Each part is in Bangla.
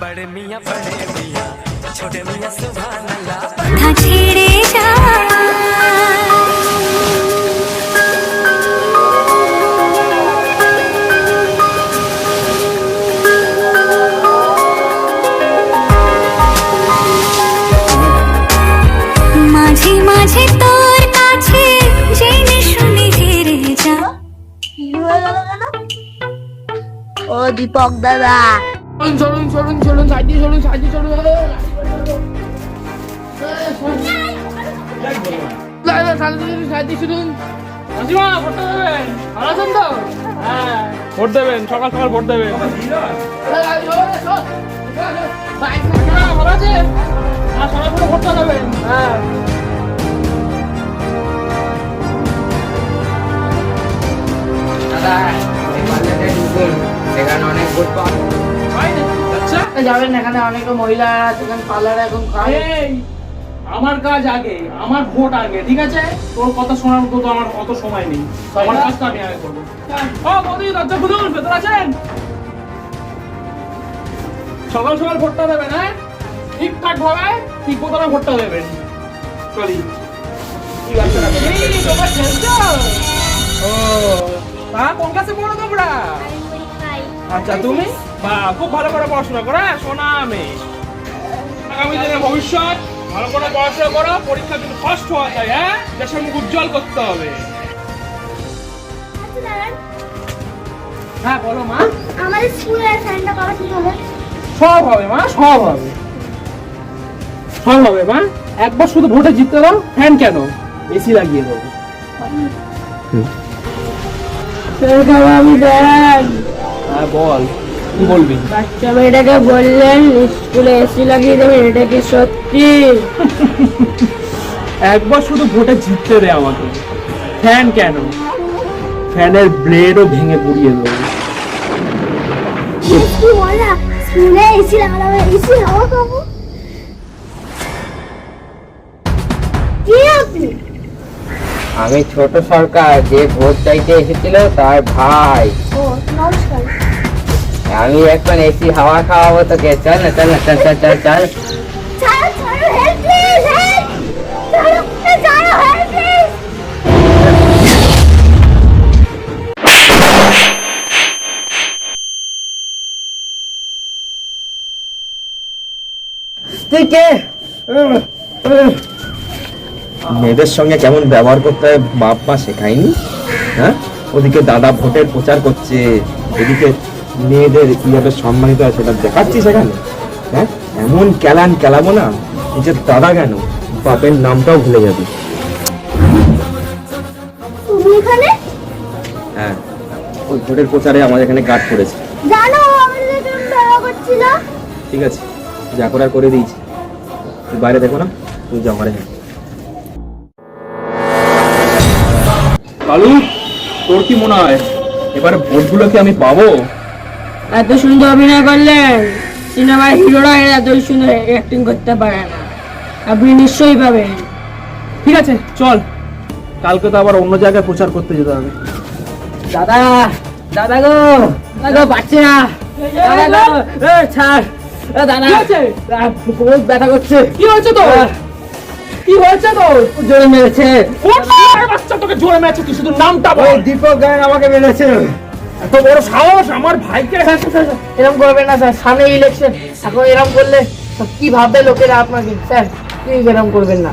बड़े मियाँ बड़े मियाँ छोटे मियाँ सुभान अल्लाह কথা ছেড়ে যায় মাঝে মাঝে তোর কাছে জেনে শুনে হেরে যা কি হয়ে গেল কেন ও দীপক দাদা চলুন চলুন চলুন চলুন সাইডে চলুন সাইডে চলুন সাইডে চলুন ভোট দেবেন হ্যাঁ সকাল সকাল ভোট দেবেন ভালো আছে আর সকাল দেবেন হ্যাঁ যাবেন এখানে অনেক মহিলা আছে, এখানে পার্লার এখন আমার কাজ আগে, আমার ভোট আগে, ঠিক আছে? তোর কথা শোনার মতো তো আমার অত সময় নেই। আমার কাজটা আমি আগে করব। ও দরজা খুলুন, ভেতর আছেন? সকাল সকাল ভোটটা দেবেন হ্যাঁ? ঠিকঠাক ভাবে ঠিক মতো ভোটটা দেবেন। চলি। তোমরা ও তা কোন ক্লাসে পড়ো তোমরা? আচ্ছা তুমি? বা খুব ভালো করে পড়াশোনা করো হ্যাঁ? সোনা মেয়ে আগামী দিনের ভবিষ্যৎ ভালো করে পড়াশোনা করো পরীক্ষা কিন্তু ফার্স্ট হওয়া চাই হ্যাঁ? দেশের মুখ উজ্জ্বল করতে হবে। হ্যাঁ বলো মা। আমাদের স্কুলের কবে ঠিক হবে? সব হবে মা সব হবে। সব হবে মা। একবার শুধু ভোটে জিততে দাও ফ্যান কেন? এসি লাগিয়ে দেবো। আমি দেন হ্যাঁ বল। কি বলবি? বাচ্চা মেয়েটাকে বললেন স্কুলে এসি লাগিয়ে দেবেন এটা কি সত্যি? একবার শুধু ভোটে জিততে দে আমাকে। ফ্যান কেন? ফ্যানের ব্লেডও ভেঙে পুড়িয়ে দেবো। স্কুলে এসি লাগানো এসি হাওয়া খাব আমি ছোট সরকার যে ভোট চাইতে এসেছিল তার ভাই। নমস্কার। আমি এখন এসি হাওয়া খাওয়াবো তোকে। চল না চল না চল চল চল চল। তুই কে? মেয়েদের সঙ্গে কেমন ব্যবহার করতে হয় বাপ মা শেখায়নি? হ্যাঁ? ওদিকে দাদা ভোটের প্রচার করছে এদিকে মেয়েদের কীভাবে সম্মানিত হয় সেটা দেখাচ্ছিস এখানে হ্যাঁ? এমন ক্যালান কেলাবো না নিজের দাদা কেন বাপের নামটাও ভুলে যাবি। হ্যাঁ। ওই ভোটের প্রচারে আমাদের এখানে কাজ করেছে জানো ঠিক আছে যা করার করে দিয়েছি। তুই বাইরে দেখো না তুই যা আমার কালু তোর কি মনে হয়? এবারে ভোটগুলো কি আমি পাবো? এত সুন্দর অভিনয় করলেন। সিনেমার হিরোরা এত সুন্দর অ্যাক্টিং করতে পারে না। আপনি নিশ্চয়ই পাবেন। ঠিক আছে চল। কালকে তো আবার অন্য জায়গায় প্রচার করতে যেতে হবে। দাদা দাদা গো দাদা পাচ্ছি না। দাদা গো ছাড়। এ, দাদা হয়েছে? আহ, বহুত ব্যথা করছে। কি হয়েছে তো কি হয়েছে তো জোরে মেরেছে। বাচ্চা তোকে জোরে মেরেছে তুই? শুধু নামটা বল। দীপক গায়ন আমাকে মেরেছে। এত বড় সাহস আমার ভাইকে। এরকম করবেন না স্যার। সামনে ইলেকশন এখন এরকম করলে কি ভাববে লোকেরা আপনাকে? স্যার প্লিজ এরকম করবেন না।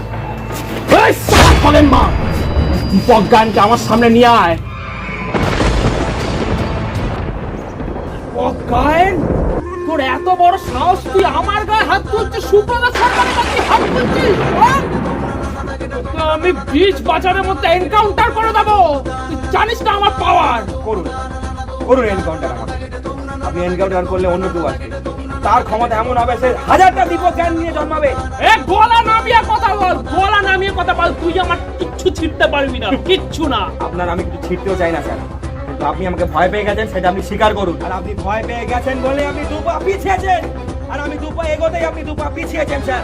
এই মা দীপক গানকে আমার সামনে নিয়ে আয়। দীপক তোর এত বড় সাহস তুই আমার গায়ে হাত তুলছিস? সুব্রত সরকারের কাছে হাত তুলছিস? হ্যাঁ? আমি বিচ বাজারের মধ্যে এনকাউন্টার করে দেবো। তুই জানিস না আমার পাওয়ার করুন। করুন এনকাউন্টার আমাকে আপনি এনকাউন্টার করলে অন্য কেউ আসবে। তার ক্ষমতা এমন হবে সে হাজারটা দীপক জ্ঞান নিয়ে জন্মাবে। এ গলা নামিয়ে কথা বল গলা নামিয়ে কথা বল তুই আমার কিচ্ছু ছিটতে পারবি না কিচ্ছু না। আপনার আমি কিছু ছিটতেও চাই না স্যার। কিন্তু আপনি আমাকে ভয় পেয়ে গেছেন সেটা আপনি স্বীকার করুন। আর আপনি ভয় পেয়ে গেছেন বলে আপনি দু পা পিছিয়েছেন। আর আমি দুপা এগোতেই আপনি দুপা পিছিয়েছেন স্যার।